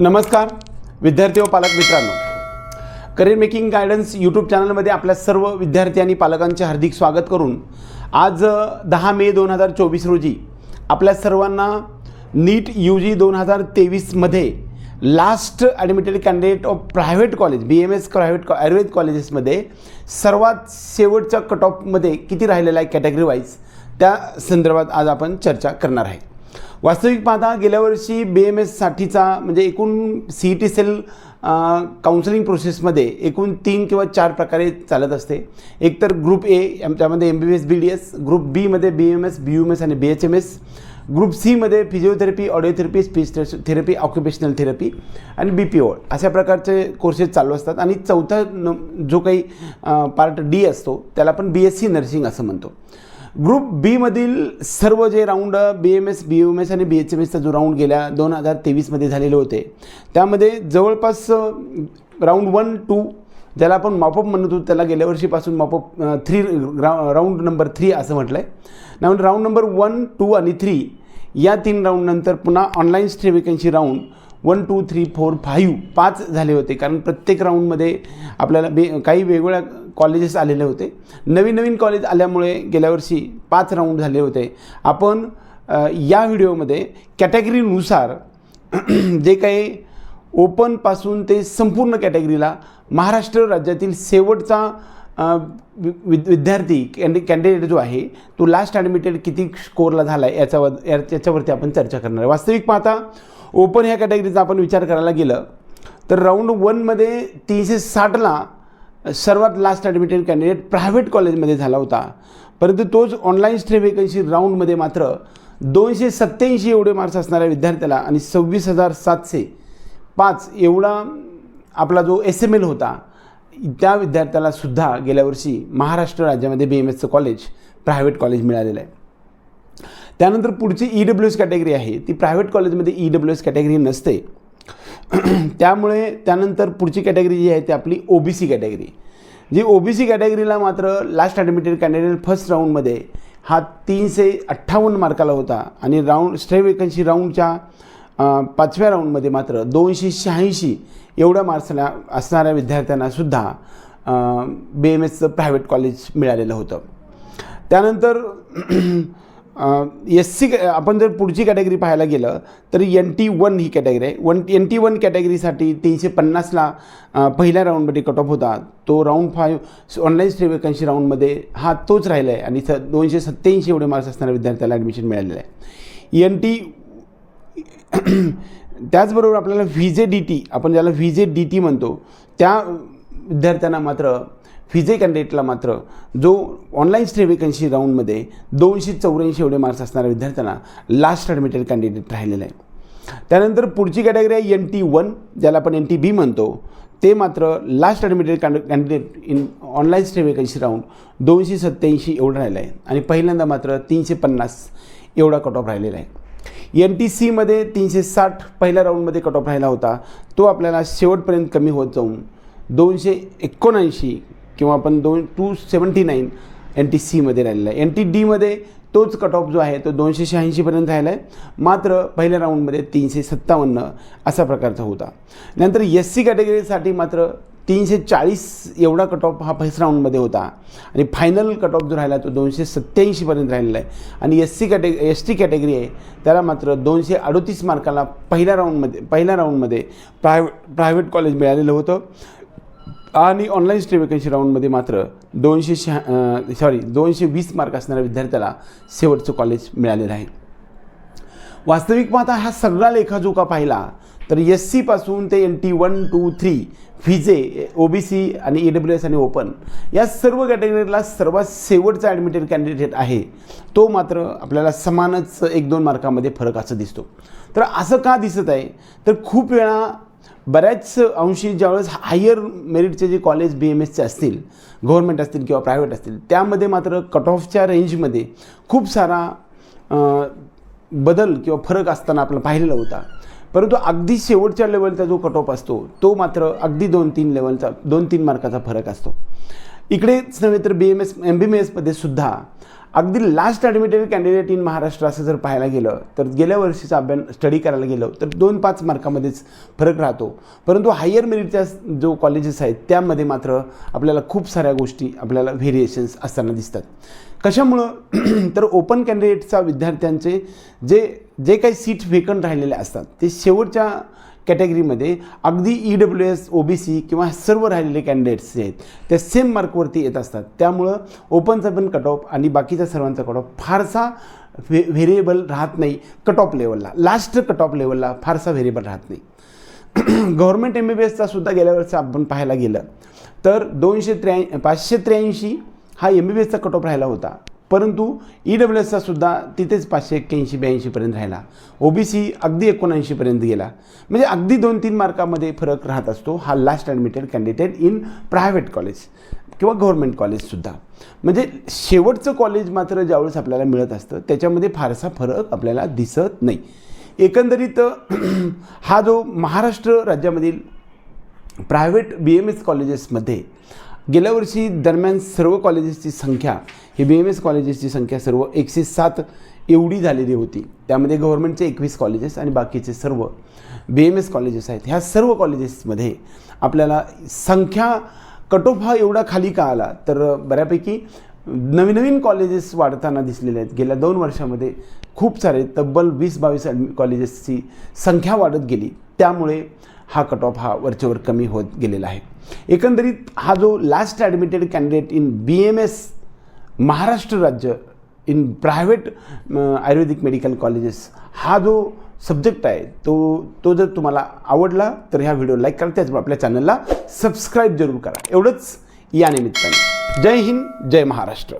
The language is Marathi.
नमस्कार विद्यार्थी व पालक मित्रांनो. करिअर मेकिंग गायडन्स यूट्यूब चॅनलमध्ये आपल्या सर्व विद्यार्थी आणि पालकांचे हार्दिक स्वागत करून आज दहा मे दोन हजार चोवीस रोजी आपल्या सर्वांना नीट यू जी दोन हजार तेवीसमध्ये last admitted candidate of private college B M S private कॉ आयुर्वेद कॉलेजेसमध्ये सर्वात शेवटच्या कट ऑफमध्ये किती राहिलेला आहे कॅटेगरी वाईज त्या संदर्भात आज आपण चर्चा करणार आहे. वास्तविक पाहता गेल्या वर्षी बी एम एससाठीचा म्हणजे एकूण C E T cell counselling प्रोसेसमध्ये एकूण तीन किंवा चार प्रकारे चालत असते. एकतर ग्रुप ए त्यामध्ये M B B S B D S group बीमध्ये B M S B U M S आणि B H M S group सीमध्ये physiotherapy audiotherapy speech therapy occupational therapy आणि बी पी ओ अशा प्रकारचे कोर्सेस चालू असतात. आणि चौथा जो काही पार्ट डी असतो त्याला आपण बी एस सी नर्सिंग असं म्हणतो. ग्रुप बीमधील सर्व जे round B M S B M S आणि बी एच एम एसचा जो राऊंड गेल्या दोन हजार तेवीसमध्ये झालेले होते त्यामध्ये जवळपास राऊंड वन टू ज्याला आपण मॉपअप म्हणत होतो त्याला गेल्या वर्षीपासून मॉपअप थ्री रा राऊंड नंबर थ्री असं म्हटलं आहे त्यामुळे राऊंड नंबर वन टू आणि थ्री या तीन राऊंडनंतर पुन्हा online stray vacancy round one two three four five पाच झाले होते. कारण प्रत्येक राऊंडमध्ये आपल्याला बे काही वेगवेगळ्या कॉलेजेस आलेले होते. नवीन नवीन कॉलेज आल्यामुळे गेल्या वर्षी पाच राऊंड झाले होते. आपण या व्हिडिओमध्ये कॅटेगरीनुसार जे काही ओपनपासून ते संपूर्ण कॅटेगरीला महाराष्ट्र राज्यातील शेवटचा विद विद्यार्थी कॅन्डि कॅन्डिडेट जो आहे तो लास्ट ॲडमिटेड किती स्कोअरला झाला आहे याच्यावर या- याच्यावरती आपण चर्चा करणार आहे. वास्तविक पाहता ओपन ह्या कॅटेगरीचा आपण विचार करायला गेलं तर राऊंड वनमध्ये तीनशे साठला सर्वात लास्ट ॲडमिटेड कॅन्डिडेट प्रायव्हेट कॉलेजमध्ये झाला होता. परंतु तोच ऑनलाईन स्ट्रीम वेकन्सी राऊंडमध्ये मात्र दोनशे सत्त्याऐंशी एवढे मार्क्स असणाऱ्या विद्यार्थ्याला आणि सव्वीस हजार सातशे पाच एवढा आपला जो एस एम एल होता त्या विद्यार्थ्याला सुद्धा गेल्या वर्षी महाराष्ट्र राज्यामध्ये बी एम एसचं कॉलेज प्रायव्हेट कॉलेज मिळालेलं आहे. त्यानंतर पुढची ई डब्ल्यू एस कॅटेगरी आहे ती प्रायव्हेट कॉलेजमध्ये ई डब्ल्यू एस कॅटेगरी नसते. त्यामुळे त्यानंतर पुढची कॅटेगरी जी आहे ती आपली ओ बी सी कॅटेगरी जी ओ बी सी कॅटेगरीला मात्र लास्ट ॲडमिटेड कॅन्डिडेट फर्स्ट राऊंडमध्ये हा तीनशे अठ्ठावन्न मार्काला होता. आणि राऊंड स्ट्रे वेकन्सी राऊंडच्या पाचव्या राऊंडमध्ये मात्र दोनशे शहाऐंशी एवढ्या मार्क्सला असणाऱ्या विद्यार्थ्यांनासुद्धा बी एम एसचं प्रायव्हेट कॉलेज मिळालेलं होतं. त्यानंतर एस सी आपण जर पुढची कॅटेगरी पाहायला गेलं तर एन टी वन ही कॅटेगरी आहे. वन एन टी वन कॅटेगरीसाठी तीनशे पन्नासला पहिल्या राऊंडमध्ये कट ऑफ होता. तो round five online stay vacancy राऊंडमध्ये हा तोच राहिला आहे आणि स दोनशे सत्त्याऐंशी एवढे मार्क्स असणाऱ्या विद्यार्थ्याला ॲडमिशन मिळालेलं आहे. एन टी त्याचबरोबर आपल्याला व्ही जे डी टी आपण ज्याला व्ही जे डी टी म्हणतो त्या विद्यार्थ्यांना मात्र फिजे कॅन्डिडेटला मात्र जो ऑनलाईन स्टे वेकन्सी राऊंडमध्ये दोनशे चौऱ्याऐंशी एवढे मार्क्स असणाऱ्या विद्यार्थ्यांना लास्ट ॲडमिटेड कॅन्डिडेट राहिलेला आहे. त्यानंतर पुढची कॅटेगरी आहे एन टी वन ज्याला आपण एन टी बी म्हणतो. ते मात्र last admitted kind candidate in online stay vacancy round दोनशे सत्त्याऐंशी एवढं राहिलं आहे. आणि पहिल्यांदा मात्र तीनशे पन्नास एवढा कट ऑफ राहिलेला आहे. एन टी सीमध्ये तीनशे साठ पहिल्या राऊंडमध्ये कट ऑफ राहिला होता. तो आपल्याला शेवटपर्यंत कमी होत जाऊन दोनशे एकोणऐंशी किंवा आपण दोन two seventy nine N T सीमध्ये राहिलेला आहे. एन टी डीमध्ये तोच कट ऑफ जो आहे तो दोनशे शहाऐंशीपर्यंत राहिला आहे मात्र पहिल्या राऊंडमध्ये तीनशे सत्तावन्न असा प्रकारचा होता. नंतर एस सी कॅटेगरीसाठी मात्र तीनशे चाळीस एवढा कट ऑफ हा फर्स्ट राऊंडमध्ये होता. आणि फायनल कट ऑफ जो राहिला तो दोनशे सत्त्याऐंशीपर्यंत राहिलेला आहे. आणि एस सी कॅटे एस टी कॅटेगरी आहे त्याला मात्र दोनशे अडोतीस मार्काला पहिल्या राऊंडमध्ये पहिल्या राऊंडमध्ये प्राय प्रायव्हेट कॉलेज मिळालेलं होतं. आणि ऑनलाईन स्टे वेकन्सी राऊंडमध्ये मात्र दोनशे शहा सॉरी दोनशे वीस मार्क असणाऱ्या विद्यार्थ्याला शेवटचं कॉलेज मिळालेलं आहे. वास्तविक पाहता हा सगळा लेखाजोखा पाहिला तर एस सीपासून ते N T one two three VJ O B C आणि ई डब्ल्यू एस आणि ओपन या सर्व कॅटेगरीला सर्वात शेवटचा ॲडमिटेड कॅन्डिडेट आहे. तो मात्र आपल्याला समानच एक दोन मार्कामध्ये फरक असं दिसतो. तर असं का दिसत आहे? तर खूप वेळा बऱ्याच अंशी ज्यावेळेस हायर मेरिटचे जे कॉलेज बी एम एसचे असतील गव्हर्मेंट असतील किंवा प्रायव्हेट असतील त्यामध्ये मात्र कट ऑफच्या रेंजमध्ये खूप सारा बदल किंवा फरक असताना आपण पाहिलेला होता. परंतु अगदी शेवटच्या लेवलचा जो कट ऑफ असतो तो मात्र अगदी दोन तीन लेवलचा दोन तीन मार्काचा फरक असतो. इकडेच नव्हे तर B M S M B M एसमध्ये सुद्धा अगदी last admitted candidate in Maharashtra असं जर पाहायला गेलं तर गेल्या वर्षीचा अभ्यास स्टडी करायला गेलं तर दोन पाच मार्कामध्येच फरक राहतो. परंतु हायर मेरिटच्या जो कॉलेजेस आहेत त्यामध्ये मात्र आपल्याला खूप साऱ्या गोष्टी आपल्याला व्हेरिएशन्स असताना दिसतात. कशामुळं? तर ओपन कॅन्डिडेटचा विद्यार्थ्यांचे जे जे काही सीट वेकंट राहिलेले असतात ते शेवटच्या कॅटेगरीमध्ये अगदी E W S O B C किंवा सर्व राहिलेले कॅन्डिडेट्स जे आहेत ते सेम मार्कवरती येत असतात. त्यामुळं ओपनचा पण कट ऑफ आणि बाकीच्या सर्वांचा कट ऑफ फारसा व्हे व्हेरिएबल राहत नाही कट ऑफ लेवलला लास्ट कट ऑफ लेवलला फारसा व्हेरिएबल राहत नाही. गव्हर्मेंट एम बी बी एसचा सुद्धा गेल्या आपण पाहायला गेलं तर दोनशे त्र्याऐं पाचशे त्र्याऐंशी हा एम बी बी एसचा कट ऑफ राहिला होता. परंतु ई डब्ल्यू एसचा सुद्धा तिथेच पाचशे एक्क्याऐंशी ब्याऐंशीपर्यंत राहिला. ओ बी सी अगदी एकोणऐंशीपर्यंत गेला. म्हणजे अगदी दोन तीन मार्कामध्ये फरक राहत असतो हा last admitted candidate in private college किंवा गव्हर्मेंट कॉलेजसुद्धा म्हणजे शेवटचं कॉलेज मात्र ज्यावेळेस आपल्याला मिळत असतं त्याच्यामध्ये फारसा फरक आपल्याला दिसत नाही. एकंदरीत हा जो महाराष्ट्र राज्यामधील प्रायव्हेट बी एम एस कॉलेजेसमध्ये गेल्या वर्षी दरम्यान सर्व कॉलेजेसची संख्या ही बी एम एस कॉलेजेसची संख्या सर्व एकशे सात एवढी झालेली होती. त्यामध्ये गव्हर्नमेंटचे एकवीस कॉलेजेस आणि बाकीचे सर्व बी एम एस कॉलेजेस आहेत. ह्या सर्व कॉलेजेसमध्ये आपल्याला संख्या कट ऑफ हा एवढा खाली का आला तर बऱ्यापैकी नवीन नवीन कॉलेजेस वाढताना दिसलेले आहेत. गेल्या दोन वर्षामध्ये खूप सारे तब्बल वीस बावीस ॲडमि कॉलेजेसची संख्या वाढत गेली. त्यामुळे हा कट ऑफ हा वरचेवर कमी होत गेलेला आहे. एकंदरीत हा जो last admitted candidate in B M S Maharashtra राज्य in private ayurvedic medical colleges हा जो सब्जेक्ट आहे तो तो जर तुम्हाला आवडला तर ह्या व्हिडिओ लाईक करा. त्याचबरोबर आपल्या चॅनलला सबस्क्राईब जरूर करा. एवढंच या निमित्ताने. जय हिंद जय महाराष्ट्र.